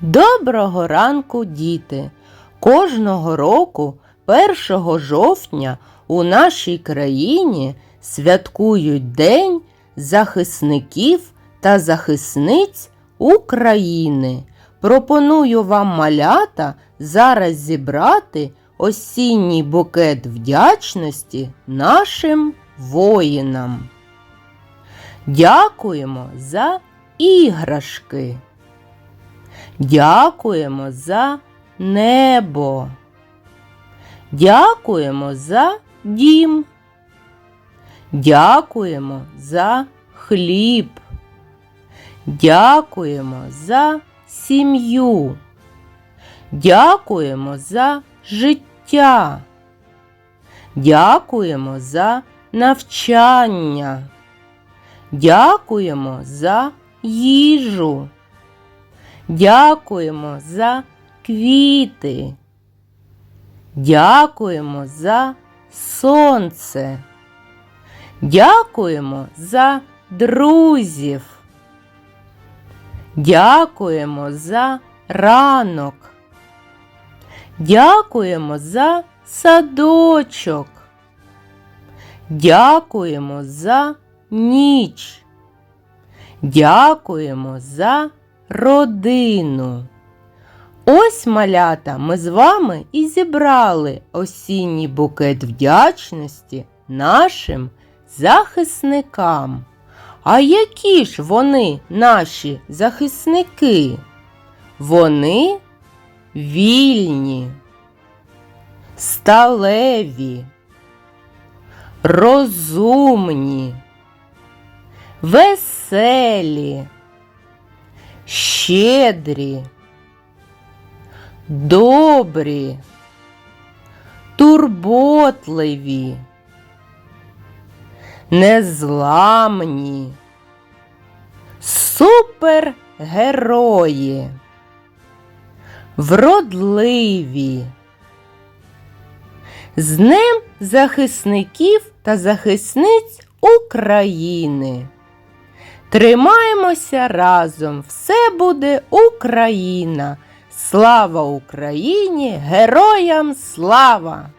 Доброго ранку, діти! Кожного року, 1 жовтня, у нашій країні святкують День захисників та захисниць України. Пропоную вам малята зараз зібрати осінній букет вдячності нашим воїнам. Дякуємо за іграшки. Дякуємо за небо. Дякуємо за дім. Дякуємо за хліб. Дякуємо за сім'ю. Дякуємо за життя. Дякуємо за навчання. Дякуємо за їжу. Дякуємо за квіти. Дякуємо за сонце. Дякуємо за друзів. Дякуємо за ранок. Дякуємо за садочок. Дякуємо за ніч. Дякуємо за родину. Ось малята ми з вами і зібрали осінній букет вдячності нашим захисникам. А які ж вони наші захисники? Вони вільні, сталеві, розумні, веселі щедрі, добрі, турботливі, незламні, супергерої, вродливі. З Днем захисників та захисниць України. Тримаємося разом, все буде Україна. Слава Україні! Героям слава!